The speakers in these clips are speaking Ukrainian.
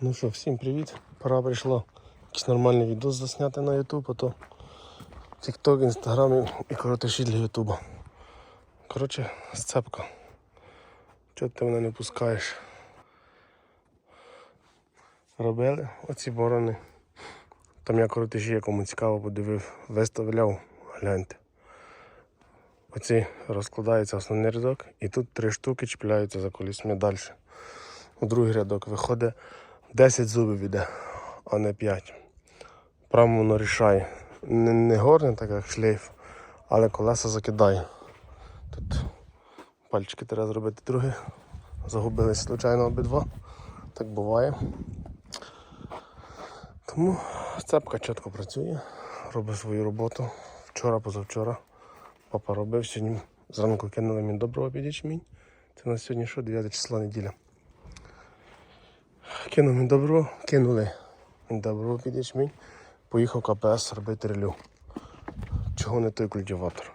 Ну що, всім привіт. Пора прийшло якийсь нормальний відео засняти на YouTube, а то TikTok, Instagram і коротиші для YouTube. Коротше, сцепка. Чого ти мене не пускаєш? Робили оці борони. Там я коротиші, якому цікаво подивив, виставляв, гляньте. Оці розкладається основний рядок, і тут три штуки чіпляються за колісми далі. У другий рядок виходить 10 зубів іде, а не 5. Прямо воно рішає. Не, не горне, так як шлейф, але колеса закидає. Тут пальчики треба зробити друге. Загубились случайно обидва. Так буває. Тому цепка чітко працює, робить свою роботу. Вчора, позавчора. Папа робив сьогодні. Зранку кинули мені доброго під ячмінь. Це на сьогодні що? 9 числа неділя. Кинув мені добро, кинули добро під ячмінь. Поїхав КПС робити релю. Чого не той культиватор?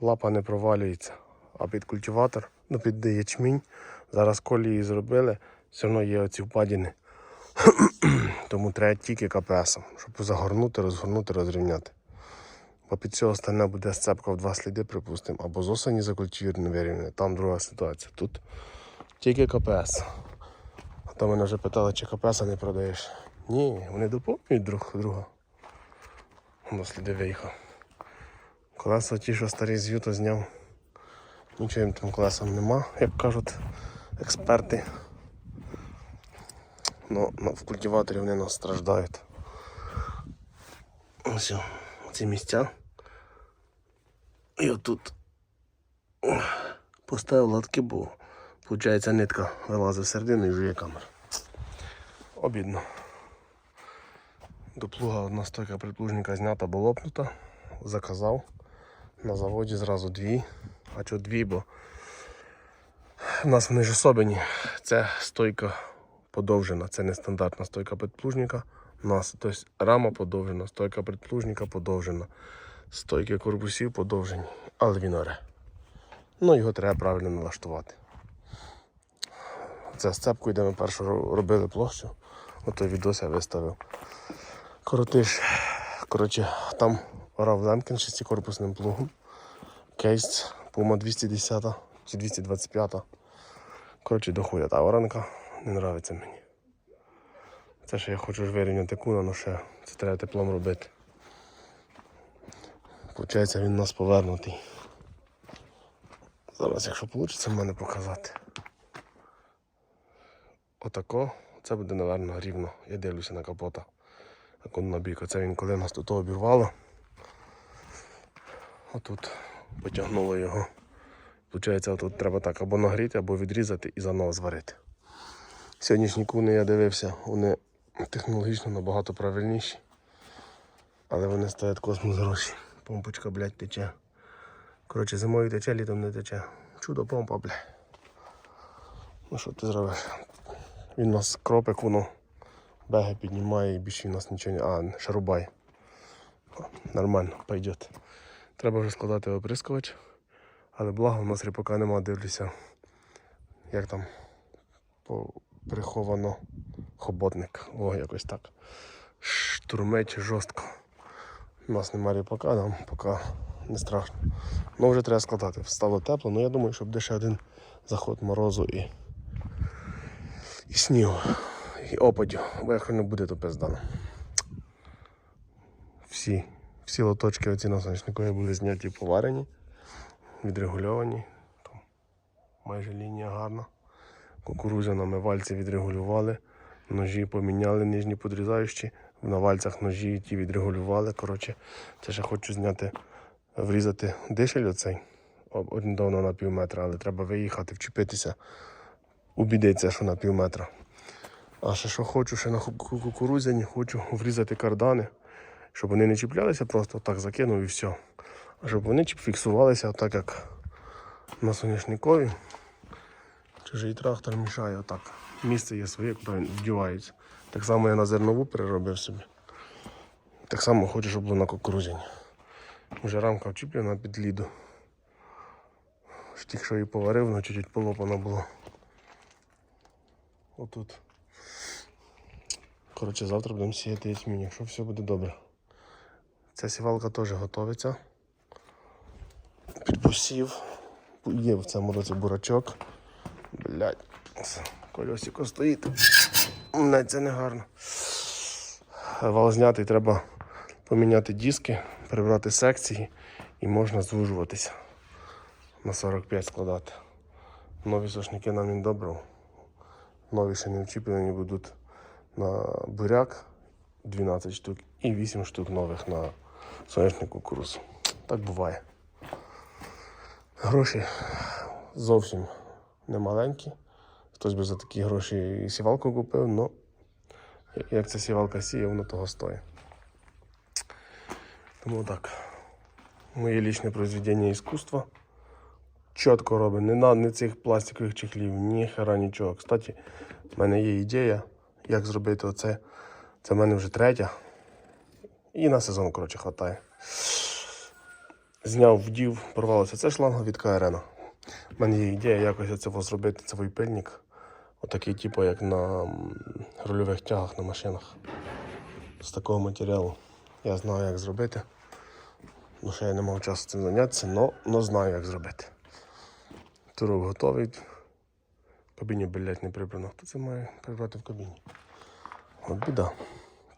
Лапа не провалюється, а під культиватор, ну під ячмінь. Зараз колії зробили, все одно є оці впадіни. Тому треба тільки КПС, щоб загорнути, розгорнути, розрівняти. Бо під цього остальне буде сцепка в два сліди, припустимо, або з осені закультивірне вирівняне. Там друга ситуація. Тут тільки КПС. А то мене вже питали, чи КПС не продаєш. Ні, вони доповнюють друг друга. Воно сліди виїхав. Колеса ті, що старі з Юто зняв. Нічого їм там колесам нема, як кажуть експерти. Ну, в культиваторі вони нас страждають. Ось ці місця. І отут поставив латки, бо виходить нитка вилазить всередину і жує камера. Обідно. До плуга одна стойка предплужника знята, бо лопнута. Заказав. На заводі зразу дві. А чого дві, бо в нас вони ж особені. Це стойка подовжена, це не стандартна стойка предплужника. У нас тобто, рама подовжена, стойка предплужника подовжена, стойки корпусів подовжені, але він оре. Ну його треба правильно налаштувати. Це сцепку, де ми першу робили площу. Ото відос виставив. Коротиш, коротше, там орав Лемкін шестикорпусним плугом. Кейс Puma 210 чи 225. Коротше, дохуя та оранка не нравиться мені. Це ще я хочу ж вирівняти куна, але ще це треба теплом робити. Получається він у нас повернутий. Зараз, якщо вийде в мене показати. Отако, це буде, напевно, рівно. Я дивлюся на капота. На бік. Оце він коли нас тут обірвало. Отут потягнуло його. Получається, тут треба так або нагріти, або відрізати і заново зварити. Сьогоднішні куни я дивився, вони технологічно набагато правильніші. Але вони стоять космос гроші. Помпочка, блядь, тече. Коротше, зимою тече, літом не тече. Чудо помпа, блядь. Ну що ти зробиш? Він нас кропик, воно беги піднімає і більше він нас нічого не. А, шарубай. Нормально, пойдет. Треба вже складати оприскувач. Але благо в нас ріпака нема, дивлюся. Як там приховано хоботник. О, якось так. Штурмить жорстко. У нас немає ріпака, нам поки не страшно. Ну вже треба складати. Стало тепло, ну я думаю, що буде ще один заход морозу і, і снігу, і опадів. Бо якщо не буде, то пиздано. Всі, всі лоточки оці на сонячникові були зняті поварені, відрегульовані. Там майже лінія гарна. Кукурузя на вальці відрегулювали, ножі поміняли нижні подрізаючі, на вальцях ножі ті відрегулювали. Коротше, це ще хочу зняти, врізати дишель оцей об- на пів метра, але треба виїхати, вчепитися, убідитися, що на пів метра. А ще що хочу, ще на ку- ку- кукурудзяні хочу врізати кардани, щоб вони не чіплялися, просто так закинув і все. А щоб вони фіксувалися так, як на соняшникові. Чужий трактор мішає отак. Місце є своє, куди він вдівається. Так само я на зернову переробив собі. Так само хочу, щоб було на кукурузяні. Вже рамка вчіплена під ліду. Тільки що її поварив, вона чуть-чуть полопана було. Отут. Коротше, завтра будемо сіяти ячмінь, якщо все буде добре. Ця сівалка теж готовиться. Під посів. Є в цьому році бурачок. Блять, колесико стоїть. Не, це не гарно. Вал знятий, треба поміняти диски, прибрати секції і можна звужуватися. На 45 складати. Нові сошники нам він добрив. Нові ще не вчіплені будуть на буряк 12 штук і 8 штук нових на сонячний кукурудзу. Так буває. Гроші зовсім не маленькі. Хтось би за такі гроші і сівалку купив, але як ця сівалка сіє, воно того стоїть. Тому так. Моє лічне произведення іскусства. Чітко робить. Не на не цих пластикових чехлів, ні хера нічого. Кстати, в мене є ідея, як зробити оце. Це в мене вже третя. І на сезон, коротше, хватає. Зняв, вдів, порвалося. Це шланга від КРН. У мене є ідея якось оце зробити цей пильник. Отакий, типу, як на рульових тягах на машинах. З такого матеріалу. Я знаю, як зробити. Ну, ще я не мав часу цим зайнятися, але знаю, як зробити. Турок готовий. Кабіні, блядь, не прибрано. Хто це має прибрати в кабіні? От біда.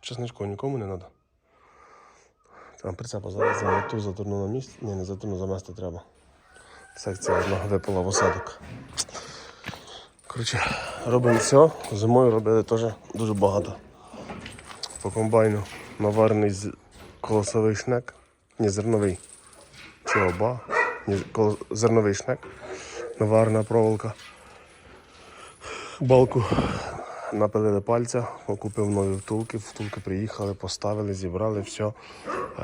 Чесничку нікому не треба. Там прицепа зараз за ту затурну на місці. Ні, не затурну замести треба. Секція одна випала в осадок. Коротше, робимо все. Зимою робили теж дуже багато. По комбайну наварений з- колосовий шнек. Ні, зерновий. Чи оба. Ні, коло- зерновий шнек. Наварена проволока. Балку напилили пальця, купив нові втулки, втулки приїхали, поставили, зібрали, все. Е,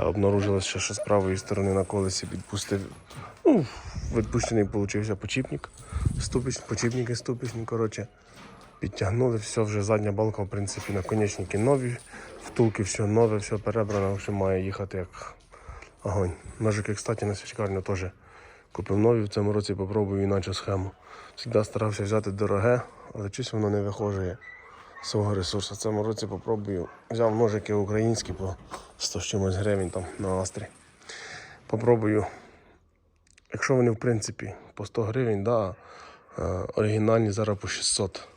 Обнаружилось, що ще з правої сторони на колесі підпустив. Ну, відпущений получився почіпник. Ступич, почіпники ступичні, коротше. Підтягнули, все, вже задня балка, в принципі, наконечники нові, втулки, все нове, все перебрано, все має їхати як огонь. Ножики, кстати, на свічкарню теж купив нові, в цьому році попробую іначе схему. Завжди старався взяти дороге, але щось воно не вихожує з свого ресурсу. В цьому році попробую. Взяв ножики українські по 100 з чимось гривень там на Астрі. Попробую. Якщо вони, в принципі, по 100 гривень, да, е, оригінальні зараз по 600.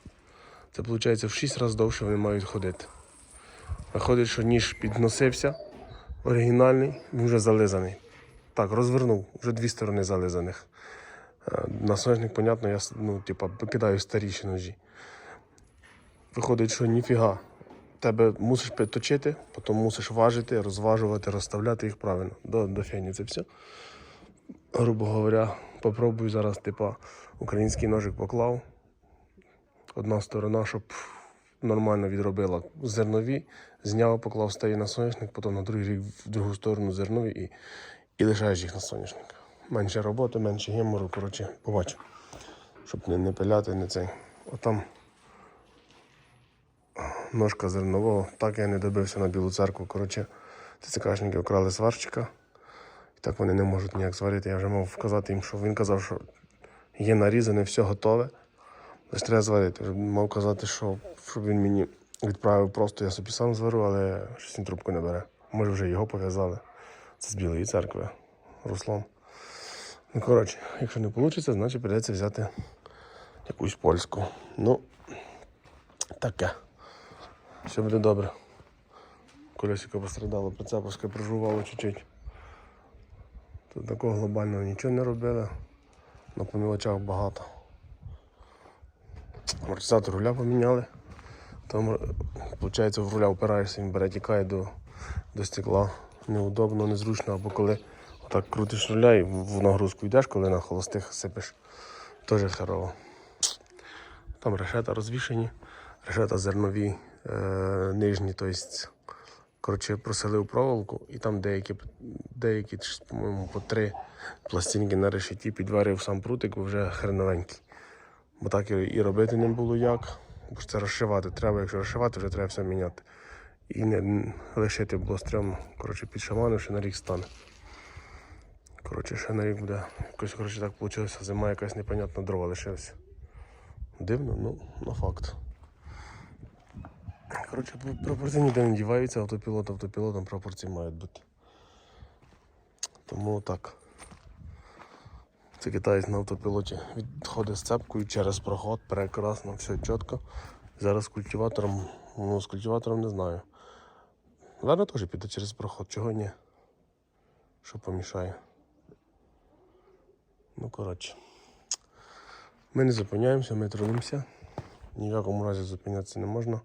Це виходить в 6 разів довше вони мають ходити. Виходить, що ніж підносився, оригінальний, він вже зализаний. Так, розвернув, вже дві сторони зализаних. Е, На соняшник, понятно, я ну, типа, покидаю старіші ножі. Виходить, що ніфіга. Тебе мусиш приточити, потім мусиш важити, розважувати, розставляти їх правильно. До, до фені це все. Грубо говоря, попробую зараз, типа, український ножик поклав. Одна сторона, щоб нормально відробила зернові, зняв, поклав стає на соняшник, потім на другий рік в другу сторону зернові і, і лишаєш їх на соняшник. Менше роботи, менше гемору, коротше, побачу. Щоб не, не пиляти, не цей. Отам ножка зернового. Так я не добився на білу церкву. Коротше, ТЦКшники вкрали сварщика. І так вони не можуть ніяк зварити. Я вже мав вказати їм, що він казав, що є нарізане, все готове. Лише треба зварити. Мав казати, що щоб він мені відправив просто, я собі сам зварю, але щось він трубку не бере. Може вже його пов'язали. З Білої церкви. Руслан. Ну, коротше, якщо не вийде, значить прийдеться взяти якусь польську. Ну, таке. Все буде добре. Колесико пострадало, прицепочка прожувало чуть-чуть. Тут такого глобального нічого не робили, але по мілочах багато. Амортизатор руля поміняли. Там, виходить, в руля впираєшся, він бере тікає до, до стекла. Неудобно, незручно, або коли отак крутиш руля і в нагрузку йдеш, коли на холостих сипеш, теж херово. Там решета розвішені, решета зернові, е, нижні, тобто, коротше, проселив проволоку, і там деякі, деякі по-моєму, по три пластинки на решеті підварив сам прутик, бо вже хреновенький. Бо так і, робити не було як. Бо це розшивати треба, якщо розшивати, вже треба все міняти. І не лишити було. Коротше, під шаманом ще на рік стане. Коротше, ще на рік буде. Якось коротше, так вийшло, зима якась непонятна дрова лишилася. Дивно, ну, на факт. Коротше, пр- пропорції ніде не діваються, автопілот автопілотом пропорції мають бути. Тому так. Це китаєць на автопілоті відходить з цепкою через проход, прекрасно, все чітко. Зараз з культиватором, ну з культиватором не знаю. Ладно, теж піде через проход, чого ні. Що помішає. Ну, коротше. Ми не зупиняємося, ми трудимося. Ні в якому разі зупинятися не можна.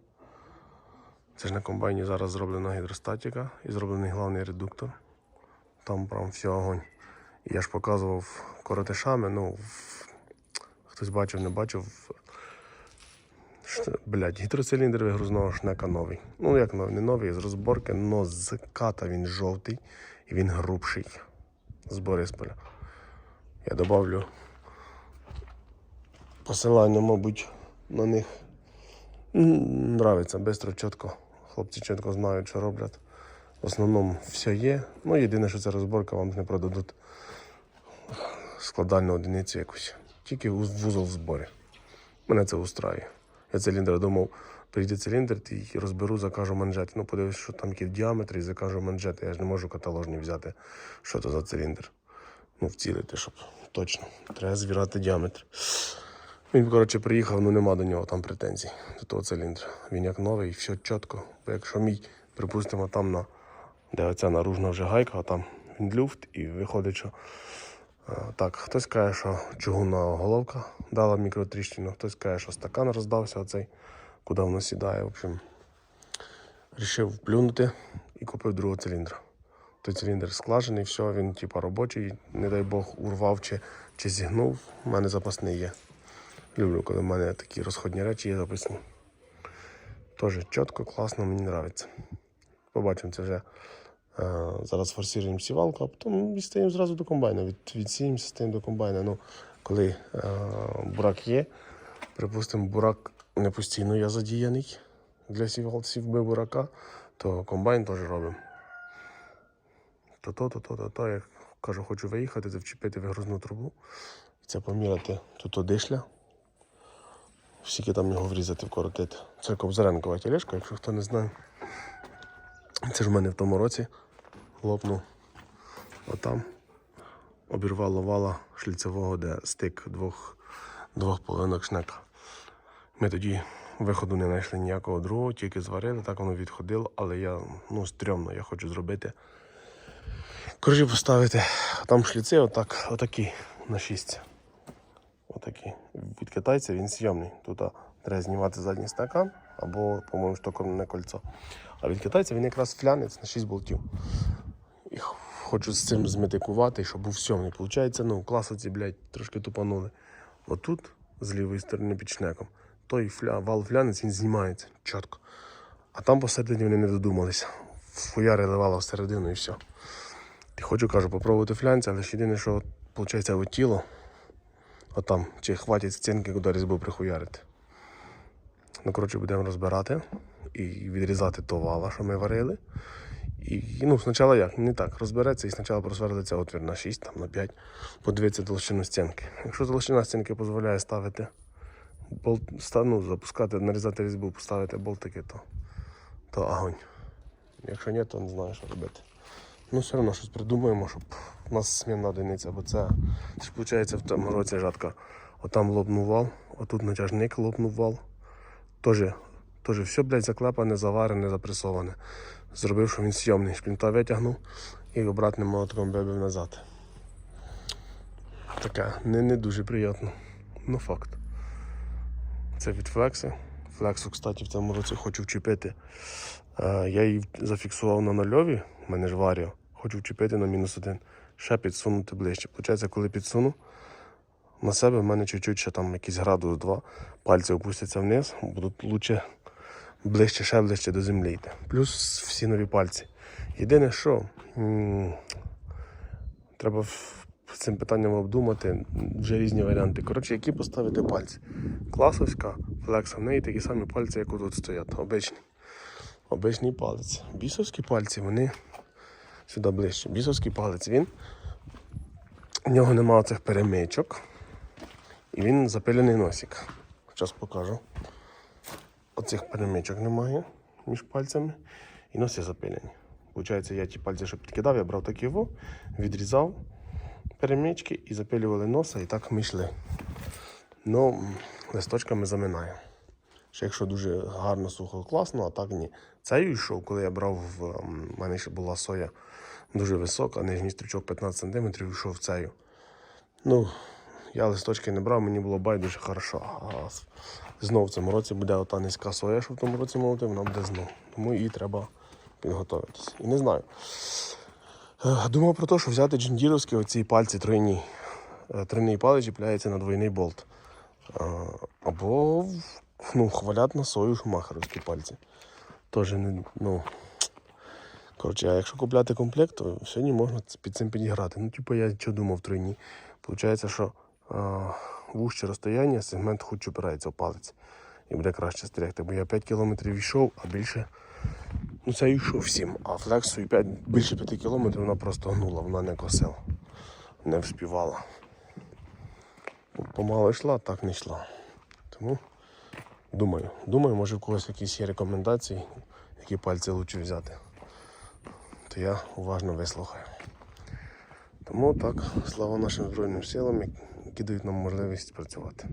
Це ж на комбайні зараз зроблена гідростатика і зроблений головний редуктор. Там прям все огонь. І я ж показував коротишами, ну в- хтось бачив, не бачив. Блядь, гідроциліндр вигрузного шнека новий. Ну як новий, не новий, з розборки, но з ката він жовтий і він грубший. З Борисполя. Я добавлю посилання, мабуть, на них. Нравиться, швидко, чітко. Хлопці чітко знають, що роблять. В основному все є. Ну, єдине, що це розборка, вам не продадуть складальну одиницю якусь. Тільки вузол в зборі. Мене це устраює. Я циліндр думав, прийде циліндр, і розберу, закажу манжети. Ну, подивись, що там які в і закажу манжети. Я ж не можу каталожні взяти, що це за циліндр. Ну, вцілити, щоб точно. Треба звірати діаметр. Він, коротше, приїхав, ну нема до нього там претензій, до того циліндра. Він як новий, все чітко. Бо якщо мій, припустимо, там на де оця наружна вже гайка, а там він люфт, і виходить, що так, хтось каже, що чугунна головка дала мікротріщину, хтось каже, що стакан роздався оцей, куди воно сідає. В общем, рішив плюнути і купив другого циліндра. Той циліндр складений, все, він типа робочий, не дай Бог, урвав чи, чи зігнув. У мене запасний є. Люблю, коли в мене такі розходні речі є записані. Теж чітко, класно, мені подобається. Побачимо це вже. Е, зараз форсуємо сівалку, а потім відстаємо зразу до комбайна. Від, відсіємося, стаємо до комбайна. Ну, коли е, бурак є, припустимо, бурак не постійно я задіяний для сівал, сівби бурака, то комбайн теж робимо. То-то, то-то, то-то. Я кажу, хочу виїхати, це вчепити вигрузну трубу. Це поміряти тут дишля. Скільки там його врізати, вкоротити. Це кобзаренкова тележка, якщо хто не знає. Це ж в мене в тому році лопнув. Отам обірвало вала шліцевого, де стик двох, двох половинок шнека. Ми тоді виходу не знайшли ніякого другого, тільки зварили, так воно відходило, але я ну, стрьомно, я хочу зробити. Коротше, поставити там шліци, отак, отакі на шість. Отакі. Від китайця він зйомний. Тут треба знімати задній стакан або, по-моєму, штокорне кольцо. А від китайця він якраз флянець на 6 болтів. Хочу з цим зметикувати, щоб був сьомний. Получається, ну, класиці, блядь, трошки тупанули. Отут, з лівої сторони під шнеком, той фля, вал флянець він знімається чітко. А там посередині вони не додумалися. Фуярили вала всередину і все. І хочу, кажу, попробувати флянця, але ж єдине, що виходить, от тіло. Отам, чи хватить стінки, куди різьбу прихуярити. Ну, коротше, будемо розбирати і відрізати то вала, що ми варили. І ну, спочатку як? Не так. Розбереться і спочатку просверлиться отвір на 6, там, на 5, подивитися толщину стінки. Якщо толщина стінки дозволяє ставити болт, ну, запускати, нарізати різьбу, поставити болтики, то, то огонь. Якщо ні, то не знаю, що робити. Ну, все одно щось придумаємо, щоб у нас смінна одиниця, бо це, ж виходить в тому році жатка. Отам лопнув вал, отут натяжник лопнув вал. Тоже, тоже все, блядь, заклепане, заварене, запресоване. Зробив, що він сйомний, шплінта витягнув і обратним молотком вибив назад. Таке не, не дуже приємно. Ну факт. Це від флекси. Флексу, кстати, в цьому році хочу вчепити. Е, Я її зафіксував на нульові, в мене ж варіо. Хочу вчепити на мінус один. Ще підсунути ближче. Получається, коли підсуну на себе, в мене чуть-чуть ще там якийсь градус 2, пальці опустяться вниз, будуть лучше ближче, ще ближче до землі йти. Плюс всі нові пальці. Єдине, що треба цим питанням обдумати вже різні варіанти. Коротше, які поставити пальці. Класовська, флекса, в неї такі самі пальці, як тут стоять, обичні. Обичний палець. Бісовські пальці, вони сюди ближче. Бісовський палець, він. У нього немає цих перемичок. І він запилений носик. Зараз покажу. Оцих перемичок немає між пальцями і носи запилені. Получається, я ті пальці, що підкидав, я брав такі во, відрізав перемички і запилювали носа, і так ми йшли. Ну, листочками заминає. Ще якщо дуже гарно сухо, класно, а так ні. Цею йшов, коли я брав, в в мене ще була соя дуже висока, нижній стрічок 15 см, йшов цею. Ну, я листочки не брав, мені було байдуже хорошо. А знов в цьому році буде ота низька соя, що в тому році молотив, вона буде знов. Тому їй треба підготуватися. І не знаю. Е, Думав про те, що взяти джиндіровські оці пальці тройні. Е, Тройний палець чіпляється на двойний болт. Е, Або ну, хвалять на сою шумахеровські пальці. Теж не, ну. Коротше, а якщо купляти комплект, то сьогодні можна під цим підіграти. Ну, типу, я що думав тройні. Получається, що вужче розстояння, сегмент худше опирається в палець. І буде краще стригти. Бо я 5 кілометрів йшов, а більше. Ну, це йшов 7. А флексою 5, більше 5 кілометрів вона просто гнула, вона не косила. Не вспівала. Помало йшла, так не йшла. Тому думаю, думаю, може в когось якісь є рекомендації, які пальці краще взяти. То я уважно вислухаю. Тому так, слава нашим Збройним силам, які дають нам можливість працювати.